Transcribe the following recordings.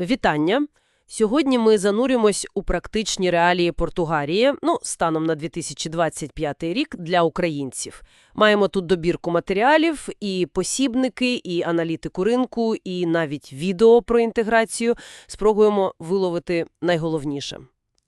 Вітання! Сьогодні ми занурюємось у практичні реалії Португалії, ну, станом на 2025 рік для українців. Маємо тут добірку матеріалів, і посібники, і аналітику ринку, і навіть відео про інтеграцію. Спробуємо виловити найголовніше.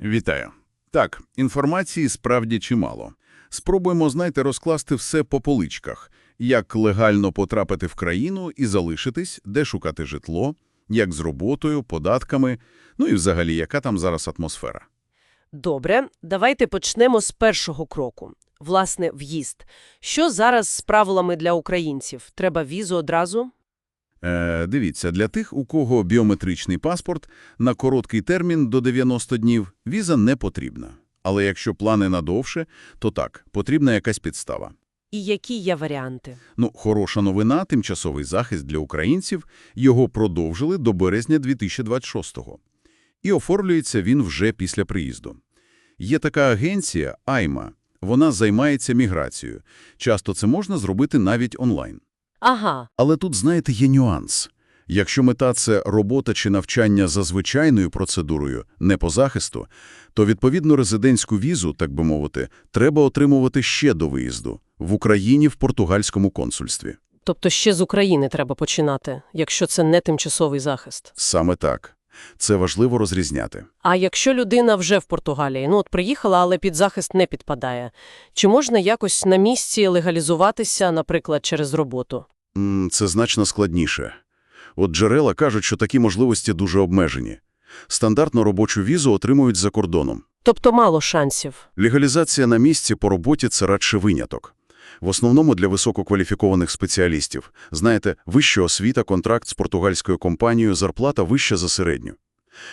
Вітаю. Так, інформації справді чимало. Спробуємо, знаєте, розкласти все по поличках. Як легально потрапити в країну і залишитись, де шукати житло, як з роботою, податками, ну і взагалі, яка там зараз атмосфера. Добре, давайте почнемо з першого кроку. Власне, в'їзд. Що зараз з правилами для українців? Треба візу одразу? Е, дивіться, для тих, у кого біометричний паспорт, на короткий термін до 90 днів віза не потрібна. Але якщо плани надовше, то так, потрібна якась підстава. І які є варіанти? Ну, хороша новина, тимчасовий захист для українців, його продовжили до березня 2026-го. І оформлюється він вже після приїзду. Є така агенція «Айма», вона займається міграцією. Часто це можна зробити навіть онлайн. Ага, Але тут, знаєте, є нюанс. Якщо мета – це робота чи навчання за звичайною процедурою, не по захисту, то, відповідно, резидентську візу, так би мовити, треба отримувати ще до виїзду – в Україні в португальському консульстві. тобто ще з України треба починати, якщо це не тимчасовий захист. Саме так. Це важливо розрізняти. А якщо людина вже в Португалії, ну от приїхала, але під захист не підпадає, чи можна якось на місці легалізуватися, наприклад, через роботу? Це значно складніше. От джерела кажуть, що такі можливості дуже обмежені. Стандартно робочу візу отримують за кордоном. Тобто мало шансів. Легалізація на місці по роботі – це радше виняток. В основному для висококваліфікованих спеціалістів. Знаєте, вища освіта, контракт з португальською компанією, зарплата вища за середню.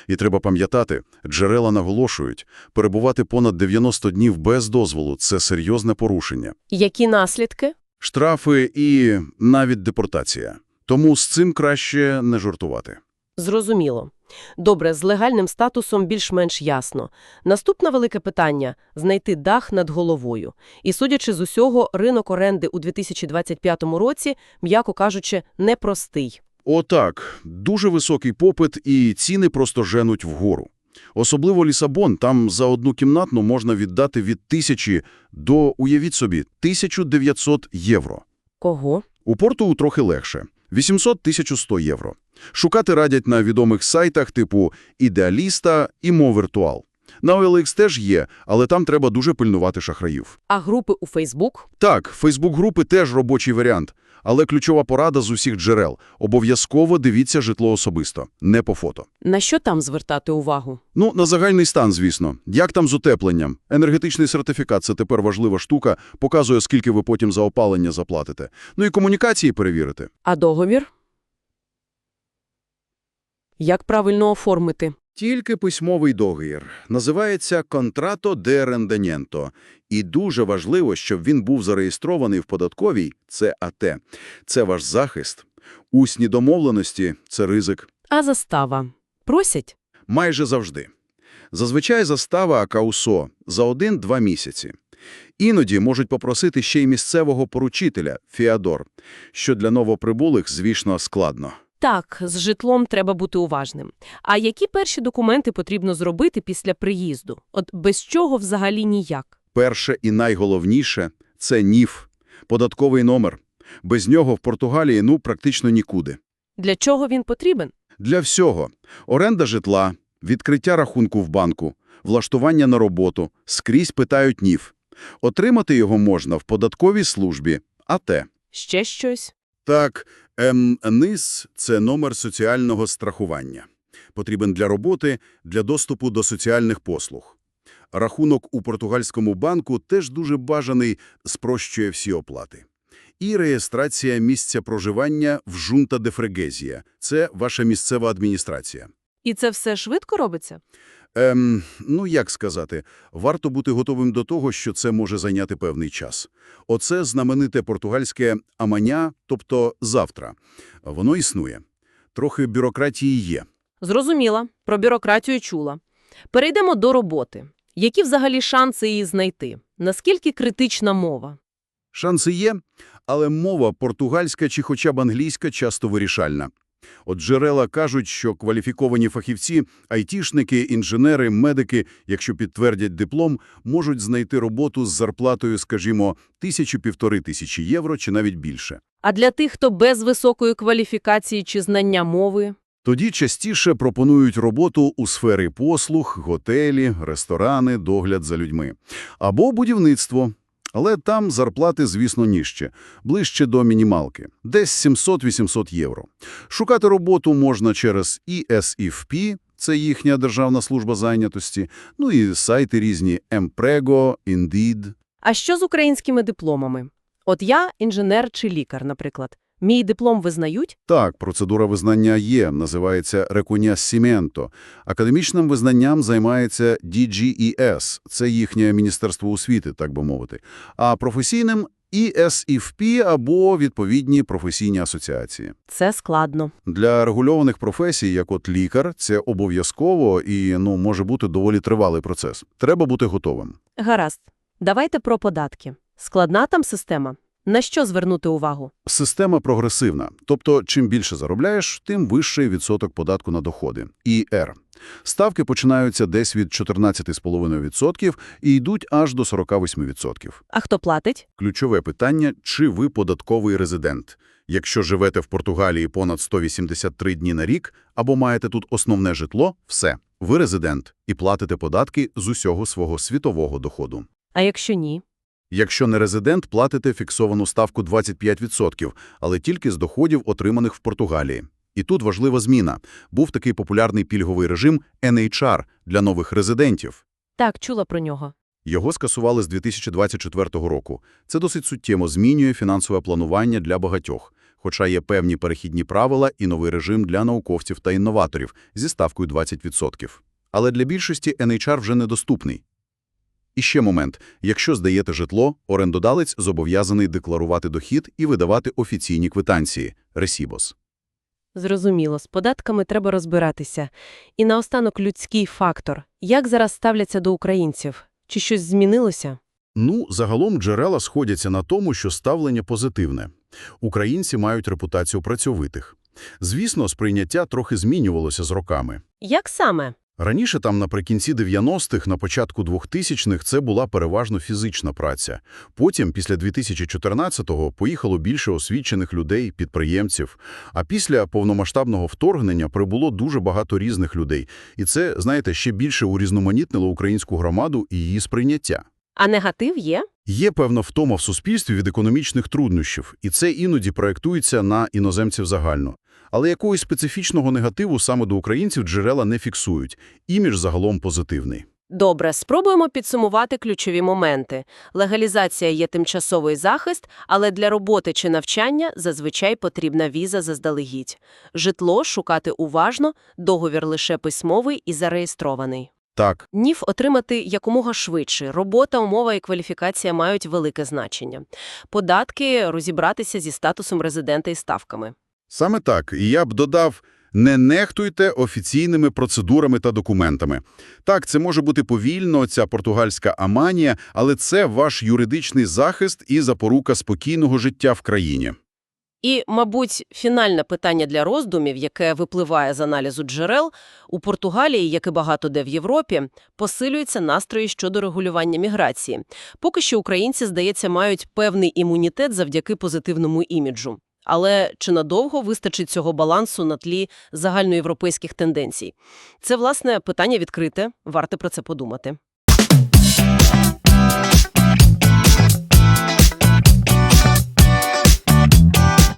І треба пам'ятати, джерела наголошують, перебувати понад 90 днів без дозволу – це серйозне порушення. Які наслідки? Штрафи і навіть депортація. Тому з цим краще не жартувати. Зрозуміло. Добре, з легальним статусом більш-менш ясно. Наступне велике питання – знайти дах над головою. І, судячи з усього, ринок оренди у 2025 році, м'яко кажучи, непростий. Отак, дуже високий попит і ціни просто женуть вгору. Особливо Лісабон, там за одну кімнатну можна віддати від тисячі до, уявіть собі, 1900 євро. Кого? У Порту трохи легше – 800-1100 євро. Шукати радять на відомих сайтах типу «Ідеаліста» і «Мовіртуал». На OLX теж є, але там треба дуже пильнувати шахраїв. А групи у Фейсбук? Так, Фейсбук-групи теж робочий варіант, але ключова порада з усіх джерел – обов'язково дивіться житло особисто, не по фото. На що там звертати увагу? Ну, на загальний стан, звісно. Як там з утепленням? Енергетичний сертифікат – це тепер важлива штука, показує, скільки ви потім за опалення заплатите. Ну і комунікації перевірити. А договір? Як правильно оформити? Тільки письмовий договір. Називається «Контрато де ренденєнто». І дуже важливо, щоб він був зареєстрований в податковій – це АТ. Це ваш захист. Усні домовленості – це ризик. А застава? Просять? Майже завжди. Зазвичай застава АКАУСО за один-два місяці. Іноді можуть попросити ще й місцевого поручителя – Фіадор, що для новоприбулих, звісно, складно. Так, з житлом треба бути уважним. А які перші документи потрібно зробити після приїзду? От без чого взагалі ніяк? Перше і найголовніше – це НІФ – податковий номер. Без нього в Португалії ну практично нікуди. Для чого він потрібен? Для всього – оренда житла, відкриття рахунку в банку, влаштування на роботу – скрізь питають НІФ. Отримати його можна в податковій службі АТ. Ще щось? Так, ем, НИС – це номер соціального страхування. Потрібен для роботи, для доступу до соціальних послуг. Рахунок у португальському банку теж дуже бажаний, спрощує всі оплати. І реєстрація місця проживання в Жунта де Фрегезія – це ваша місцева адміністрація. І це все швидко робиться? Ем, ну, як сказати, варто бути готовим до того, що це може зайняти певний час. Оце знамените португальське «аманя», тобто «завтра». Воно існує. Трохи бюрократії є. Зрозуміла. Про бюрократію чула. Перейдемо до роботи. Які взагалі шанси її знайти? Наскільки критична мова? Шанси є, але мова португальська чи хоча б англійська часто вирішальна. От джерела кажуть, що кваліфіковані фахівці, айтішники, інженери, медики, якщо підтвердять диплом, можуть знайти роботу з зарплатою, скажімо, тисячу-півтори тисячі євро чи навіть більше. А для тих, хто без високої кваліфікації чи знання мови? Тоді частіше пропонують роботу у сфері послуг, готелі, ресторани, догляд за людьми. Або будівництво. Але там зарплати, звісно, ніжче, ближче до мінімалки, десь 700-800 євро. Шукати роботу можна через ESFP, це їхня Державна служба зайнятості, ну і сайти різні Emprego, Indeed. А що з українськими дипломами? От я інженер чи лікар, наприклад. Мій диплом визнають? Так, процедура визнання є, називається «реконясіменто». Академічним визнанням займається DGES, це їхнє Міністерство освіти, так би мовити, а професійним – ESFP або відповідні професійні асоціації. Це складно. Для регульованих професій, як от лікар, це обов'язково і ну, може бути доволі тривалий процес. Треба бути готовим. Гаразд. Давайте про податки. Складна там система? На що звернути увагу? Система прогресивна, тобто чим більше заробляєш, тим вищий відсоток податку на доходи – ІР. Ставки починаються десь від 14,5% і йдуть аж до 48%. А хто платить? Ключове питання – чи ви податковий резидент? Якщо живете в Португалії понад 183 дні на рік або маєте тут основне житло – все, ви резидент і платите податки з усього свого світового доходу. А якщо ні? Якщо не резидент, платите фіксовану ставку 25%, але тільки з доходів, отриманих в Португалії. І тут важлива зміна. Був такий популярний пільговий режим NHR для нових резидентів. Так, чула про нього. Його скасували з 2024 року. Це досить суттєво змінює фінансове планування для багатьох, хоча є певні перехідні правила і новий режим для науковців та інноваторів зі ставкою 20%. Але для більшості NHR вже недоступний. І ще момент. Якщо здаєте житло, орендодавець зобов'язаний декларувати дохід і видавати офіційні квитанції – ресібос. Зрозуміло, з податками треба розбиратися. І наостанок людський фактор. Як зараз ставляться до українців? Чи щось змінилося? Ну, загалом джерела сходяться на тому, що ставлення позитивне. Українці мають репутацію працьовитих. Звісно, сприйняття трохи змінювалося з роками. Як саме? Раніше там наприкінці 90-х, на початку 2000-х це була переважно фізична праця. Потім, після 2014-го, поїхало більше освічених людей, підприємців. А після повномасштабного вторгнення прибуло дуже багато різних людей. І це, знаєте, ще більше урізноманітнило українську громаду і її сприйняття. А негатив є? Є певна втома в суспільстві від економічних труднощів, і це іноді проєктується на іноземців загально. Але якогось специфічного негативу саме до українців джерела не фіксують. Імідж загалом позитивний. Добре, спробуємо підсумувати ключові моменти. Легалізація є тимчасовий захист, але для роботи чи навчання зазвичай потрібна віза заздалегідь. Житло шукати уважно, договір лише письмовий і зареєстрований. Так, НІФ отримати якомога швидше. Робота, умова і кваліфікація мають велике значення. Податки – розібратися зі статусом резидента і ставками. Саме так. І я б додав, не нехтуйте офіційними процедурами та документами. Так, це може бути повільно, ця португальська аманія, але це ваш юридичний захист і запорука спокійного життя в країні. І, мабуть, фінальне питання для роздумів, яке випливає з аналізу джерел, у Португалії, як і багато де в Європі, посилюються настрої щодо регулювання міграції. Поки що українці, здається, мають певний імунітет завдяки позитивному іміджу. Але чи надовго вистачить цього балансу на тлі загальноєвропейських тенденцій? Це, власне, питання відкрите, варто про це подумати.